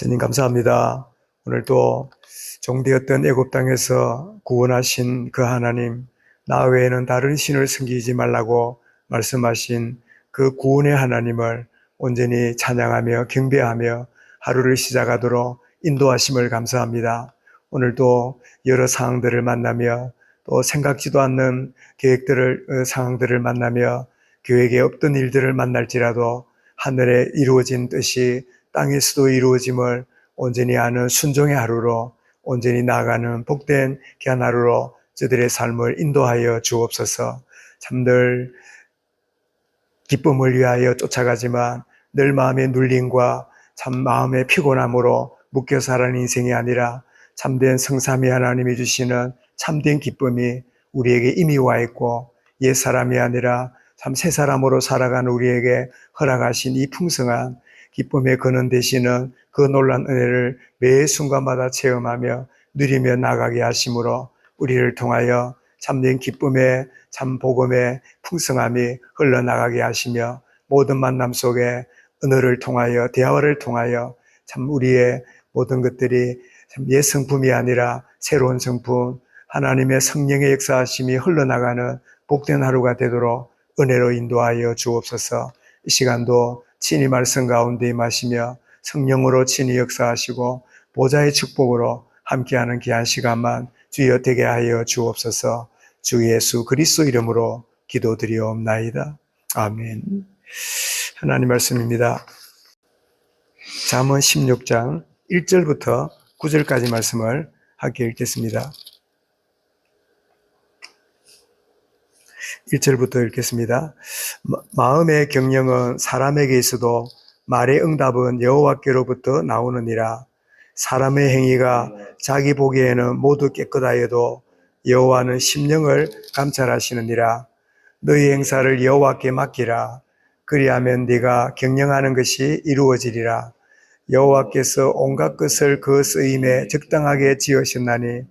주님 감사합니다. 오늘도 종되었던 애굽 땅에서 구원하신 그 하나님, 나 외에는 다른 신을 섬기지 말라고 말씀하신 그 구원의 하나님을 온전히 찬양하며 경배하며 하루를 시작하도록 인도하심을 감사합니다. 오늘도 여러 상황들을 만나며 또 생각지도 않는 계획들을 어, 상황들을 만나며 계획에 없던 일들을 만날지라도 하늘에 이루어진 뜻이 땅에서도 이루어짐을 온전히 아는 순종의 하루로 온전히 나아가는 복된 귀한 하루로 저들의 삶을 인도하여 주옵소서. 참들 기쁨을 위하여 쫓아가지만 늘 마음의 눌림과 참 마음의 피곤함으로 묶여 살아는 인생이 아니라 참된 성삼위 하나님이 주시는 참된 기쁨이 우리에게 이미 와 있고 옛 사람이 아니라 참 새 사람으로 살아가는 우리에게 허락하신 이 풍성한 기쁨의 근원 되시는 그 놀란 은혜를 매 순간마다 체험하며 누리며 나가게 하심으로 우리를 통하여 참된 기쁨의 참 복음의 풍성함이 흘러나가게 하시며 모든 만남 속에 은혜를 통하여 대화를 통하여 참 우리의 모든 것들이 참옛 성품이 아니라 새로운 성품 하나님의 성령의 역사하심이 흘러나가는 복된 하루가 되도록 은혜로 인도하여 주옵소서. 이 시간도 친히 말씀 가운데 임하시며 성령으로 친히 역사하시고 보좌의 축복으로 함께하는 귀한 시간만 주여 되게 하여 주옵소서 주 예수 그리스도 이름으로 기도드리옵나이다. 아멘. 하나님 말씀입니다. 잠언 16장 1절부터 9절까지 말씀을 함께 읽겠습니다. 1절부터 읽겠습니다. 마음의 경영은 사람에게 있어도 말의 응답은 여호와께로부터 나오느니라. 사람의 행위가 자기 보기에는 모두 깨끗하여도 여호와는 심령을 감찰하시느니라. 너희 행사를 여호와께 맡기라. 그리하면 네가 경영하는 것이 이루어지리라. 여호와께서 온갖 것을 그 쓰임에 적당하게 지으셨나니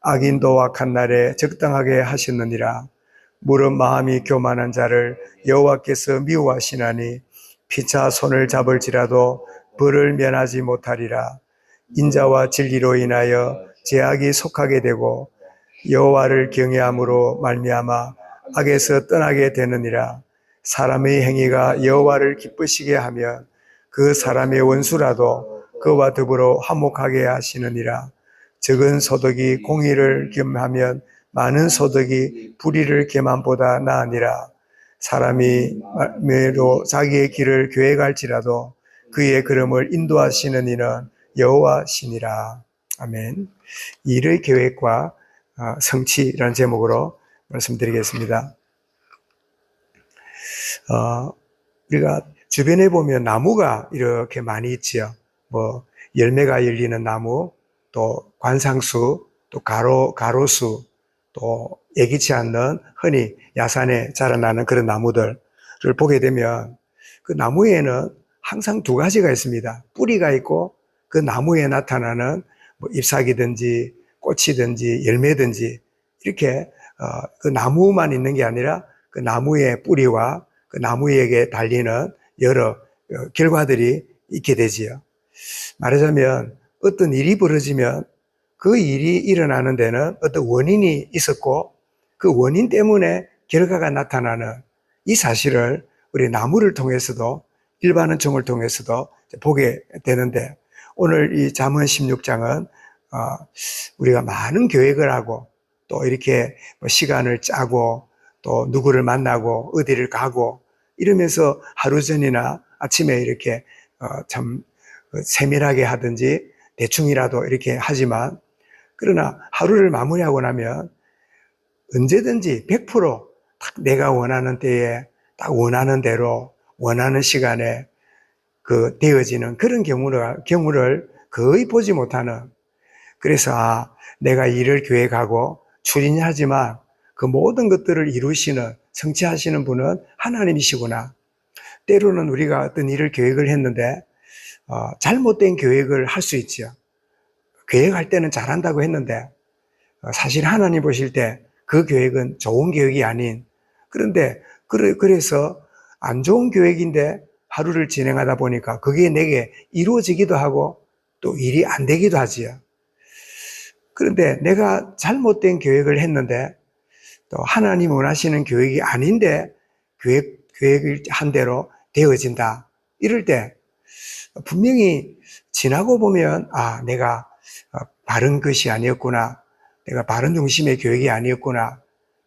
악인도 악한 날에 적당하게 하셨느니라. 무릇 마음이 교만한 자를 여호와께서 미워하시나니 피차 손을 잡을지라도 벌을 면하지 못하리라. 인자와 진리로 인하여 제약이 속하게 되고 여호와를 경외함으로 말미암아 악에서 떠나게 되느니라. 사람의 행위가 여호와를 기쁘시게 하면 그 사람의 원수라도 그와 더불어 화목하게 하시느니라. 적은 소득이 공의를 겸하면 많은 소득이 불의를 겸함보다 나으니라. 사람이 매로 자기의 길을 계획할지라도 그의 걸음을 인도하시는 이는 여호와시니라. 아멘. 일의 계획과 아, 성취라는 제목으로 말씀드리겠습니다. 어, 우리가 주변에 보면 나무가 이렇게 많이 있지요. 뭐 열매가 열리는 나무, 또 관상수, 또 가로 가로수, 또 예기치 않는 흔히 야산에 자라나는 그런 나무들을 보게 되면 그 나무에는 항상 두 가지가 있습니다. 뿌리가 있고 그 나무에 나타나는 뭐 잎사귀든지 꽃이든지 열매든지 이렇게 어, 그 나무만 있는 게 아니라 그 나무의 뿌리와 그 나무에게 달리는 여러 어, 결과들이 있게 되지요. 말하자면 어떤 일이 벌어지면 그 일이 일어나는 데는 어떤 원인이 있었고 그 원인 때문에 결과가 나타나는 이 사실을 우리 나무를 통해서도 일반은 종을 통해서도 보게 되는데 오늘 이 잠언 16장은 어, 우리가 많은 계획을 하고 또 이렇게 뭐 시간을 짜고 또 누구를 만나고 어디를 가고 이러면서 하루 전이나 아침에 이렇게 어, 참 세밀하게 하든지 대충이라도 이렇게 하지만 그러나 하루를 마무리하고 나면 언제든지 100%딱 내가 원하는 때에 딱 원하는 대로 원하는 시간에 그 되어지는 그런 경우를, 경우를 거의 보지 못하는 그래서 아, 내가 일을 계획하고 추진하지만 그 모든 것들을 이루시는 성취하시는 분은 하나님이시구나. 때로는 우리가 어떤 일을 계획을 했는데 어, 잘못된 계획을 할 수 있죠. 계획할 때는 잘한다고 했는데 어, 사실 하나님 보실 때 그 계획은 좋은 계획이 아닌 그런데 그래서 안 좋은 계획인데 하루를 진행하다 보니까 그게 내게 이루어지기도 하고 또 일이 안 되기도 하지요. 그런데 내가 잘못된 계획을 했는데 또 하나님 원하시는 계획이 아닌데 계획, 계획을 한 대로 되어진다. 이럴 때 분명히 지나고 보면 아, 내가 어, 바른 것이 아니었구나. 내가 바른 중심의 계획이 아니었구나.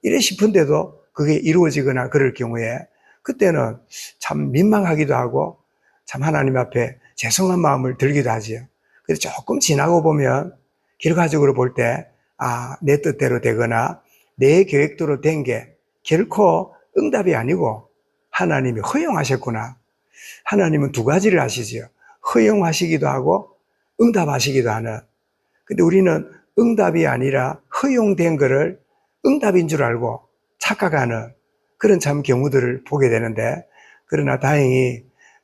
이래 싶은데도 그게 이루어지거나 그럴 경우에 그때는 참 민망하기도 하고 참 하나님 앞에 죄송한 마음을 들기도 하지요. 그래서 조금 지나고 보면 결과적으로 볼 때, 아, 내 뜻대로 되거나 내 계획대로 된 게 결코 응답이 아니고 하나님이 허용하셨구나. 하나님은 두 가지를 하시지요. 허용하시기도 하고 응답하시기도 하는. 근데 우리는 응답이 아니라 허용된 거를 응답인 줄 알고 착각하는 그런 참 경우들을 보게 되는데, 그러나 다행히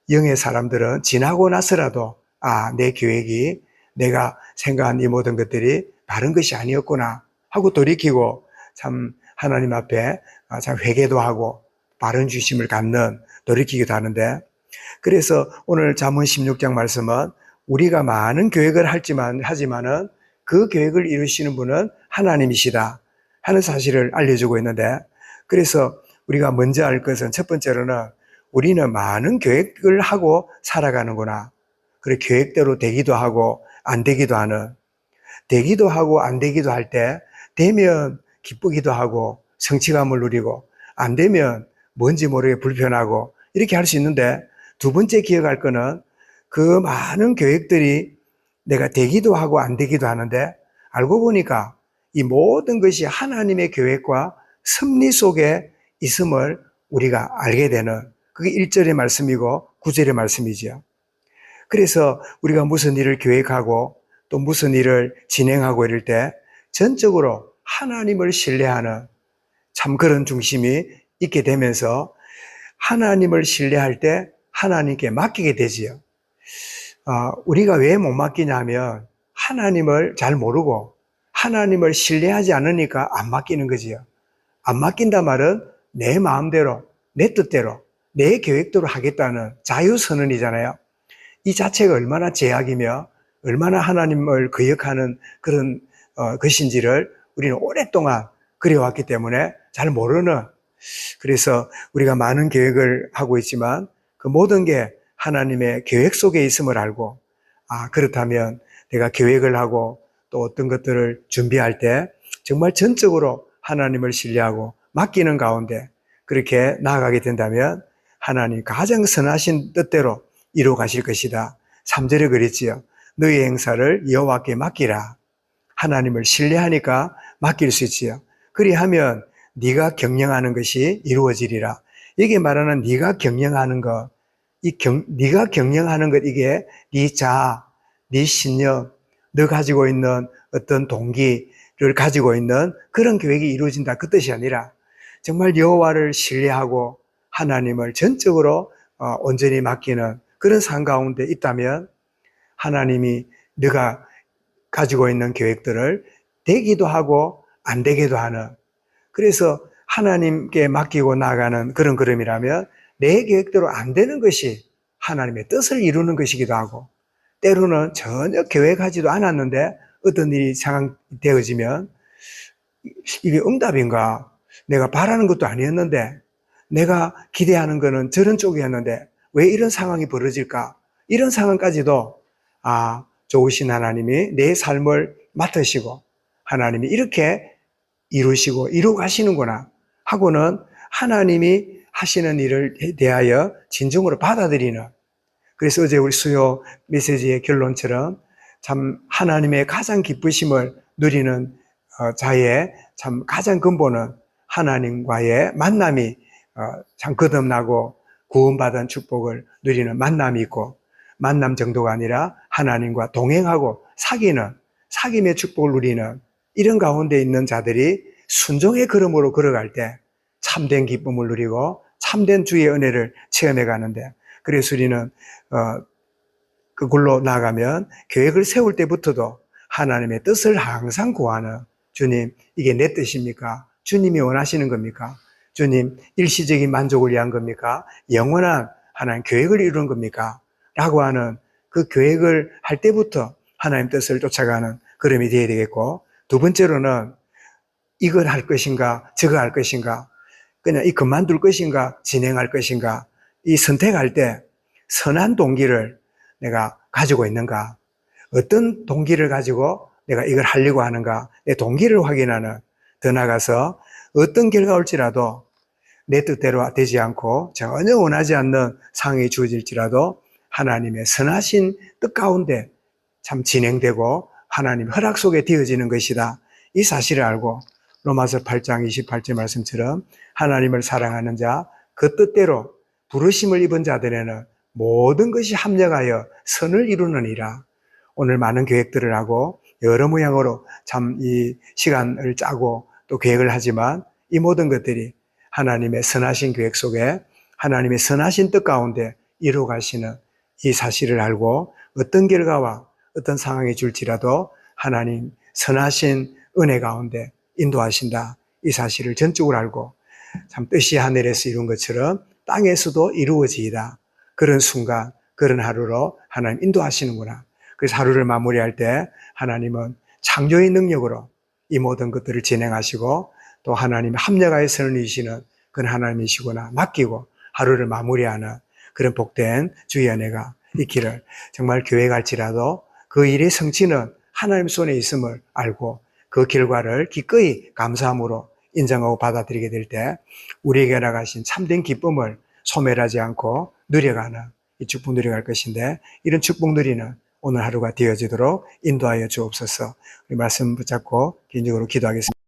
영의 사람들은 지나고 나서라도, 아, 내 계획이 내가 생각한 이 모든 것들이 바른 것이 아니었구나 하고 돌이키고 참 하나님 앞에 아, 참 회개도 하고 바른 주심을 갖는 돌이키기도 하는데 그래서 오늘 잠언 16장 말씀은 우리가 많은 계획을 할지만 하지만은 그 계획을 이루시는 분은 하나님이시다 하는 사실을 알려주고 있는데 그래서 우리가 먼저 알 것은 첫 번째로는 우리는 많은 계획을 하고 살아가는구나. 그래 계획대로 되기도 하고 안 되기도 하는 되기도 하고 안 되기도 할 때 되면 기쁘기도 하고 성취감을 누리고 안 되면 뭔지 모르게 불편하고 이렇게 할 수 있는데 두 번째 기억할 거는 그 많은 계획들이 내가 되기도 하고 안 되기도 하는데 알고 보니까 이 모든 것이 하나님의 계획과 섭리 속에 있음을 우리가 알게 되는 그게 1절의 말씀이고 9절의 말씀이지요. 그래서 우리가 무슨 일을 계획하고 또 무슨 일을 진행하고 이럴 때 전적으로 하나님을 신뢰하는 참 그런 중심이 있게 되면서 하나님을 신뢰할 때 하나님께 맡기게 되지요. 어, 우리가 왜 못 맡기냐면 하나님을 잘 모르고 하나님을 신뢰하지 않으니까 안 맡기는 거지요. 안 맡긴다 말은 내 마음대로, 내 뜻대로, 내 계획대로 하겠다는 자유선언이잖아요. 이 자체가 얼마나 제약이며 얼마나 하나님을 거역하는 그런 어, 것인지를 우리는 오랫동안 그려왔기 때문에 잘 모르는 그래서 우리가 많은 계획을 하고 있지만 그 모든 게 하나님의 계획 속에 있음을 알고 아 그렇다면 내가 계획을 하고 또 어떤 것들을 준비할 때 정말 전적으로 하나님을 신뢰하고 맡기는 가운데 그렇게 나아가게 된다면 하나님 가장 선하신 뜻대로 이루어 가실 것이다. 3절에 그랬지요. 너희 행사를 여호와께 맡기라. 하나님을 신뢰하니까 맡길 수 있지요. 그리하면 네가 경영하는 것이 이루어지리라. 이게 말하는 네가 경영하는 것, 이 경, 네가 경영하는 것 이게 네 자, 네 신념, 너 가지고 있는 어떤 동기를 가지고 있는 그런 계획이 이루어진다. 그 뜻이 아니라 정말 여호와를 신뢰하고 하나님을 전적으로 어, 온전히 맡기는 그런 삶 가운데 있다면 하나님이 네가 가지고 있는 계획들을 되기도 하고 안 되기도 하는 그래서 하나님께 맡기고 나가는 그런 걸음이라면 내 계획대로 안 되는 것이 하나님의 뜻을 이루는 것이기도 하고 때로는 전혀 계획하지도 않았는데 어떤 일이 상황되어지면 이게 응답인가? 내가 바라는 것도 아니었는데 내가 기대하는 것은 저런 쪽이었는데 왜 이런 상황이 벌어질까? 이런 상황까지도 아, 좋으신 하나님이 내 삶을 맡으시고 하나님이 이렇게 이루시고 이루어 가시는구나 하고는 하나님이 하시는 일을 대하여 진정으로 받아들이는. 그래서 어제 우리 수요 메시지의 결론처럼 참 하나님의 가장 기쁘심을 누리는 어, 자의 참 가장 근본은 하나님과의 만남이 어, 참 거듭나고 구원받은 축복을 누리는 만남이 있고 만남 정도가 아니라 하나님과 동행하고 사귀는 사귐의 축복을 누리는 이런 가운데 있는 자들이 순종의 걸음으로 걸어갈 때 참된 기쁨을 누리고 참된 주의 은혜를 체험해 가는데 그래서 우리는 어, 그걸로 나가면 계획을 세울 때부터도 하나님의 뜻을 항상 구하는 주님 이게 내 뜻입니까? 주님이 원하시는 겁니까? 주님 일시적인 만족을 위한 겁니까? 영원한 하나님 계획을 이루는 겁니까? 라고 하는 그 계획을 할 때부터 하나님 뜻을 쫓아가는 걸음이 되어야 되겠고 두 번째로는 이걸 할 것인가 저거 할 것인가 그냥 이 그만둘 것인가 진행할 것인가 이 선택할 때 선한 동기를 내가 가지고 있는가 어떤 동기를 가지고 내가 이걸 하려고 하는가 내 동기를 확인하는 더 나아가서 어떤 결과 올지라도 내 뜻대로 되지 않고 전혀 원하지 않는 상황이 주어질지라도 하나님의 선하신 뜻 가운데 참 진행되고 하나님 허락 속에 되어지는 것이다. 이 사실을 알고 로마서 8장 28절 말씀처럼 하나님을 사랑하는 자, 그 뜻대로 부르심을 입은 자들에는 모든 것이 합력하여 선을 이루느니라. 오늘 많은 계획들을 하고 여러 모양으로 참 이 시간을 짜고 또 계획을 하지만 이 모든 것들이 하나님의 선하신 계획 속에 하나님의 선하신 뜻 가운데 이루어 가시는 이 사실을 알고 어떤 결과와 어떤 상황이 줄지라도 하나님 선하신 은혜 가운데 인도하신다. 이 사실을 전적으로 알고 참 뜻이 하늘에서 이룬 것처럼 땅에서도 이루어지이다. 그런 순간, 그런 하루로 하나님 인도하시는구나. 그래서 하루를 마무리할 때 하나님은 창조의 능력으로 이 모든 것들을 진행하시고 또 하나님의 합력하여 선을 이시는 그런 하나님이시구나 맡기고 하루를 마무리하는 그런 복된 주의 은혜가 있기를 정말 교회 갈지라도 그 일의 성취는 하나님 손에 있음을 알고 그 결과를 기꺼이 감사함으로 인정하고 받아들이게 될 때 우리에게 나가신 참된 기쁨을 소멸하지 않고 누려가는 이 축복 누려갈 것인데 이런 축복 누리는 오늘 하루가 되어지도록 인도하여 주옵소서. 우리 말씀 붙잡고 개인적으로 기도하겠습니다.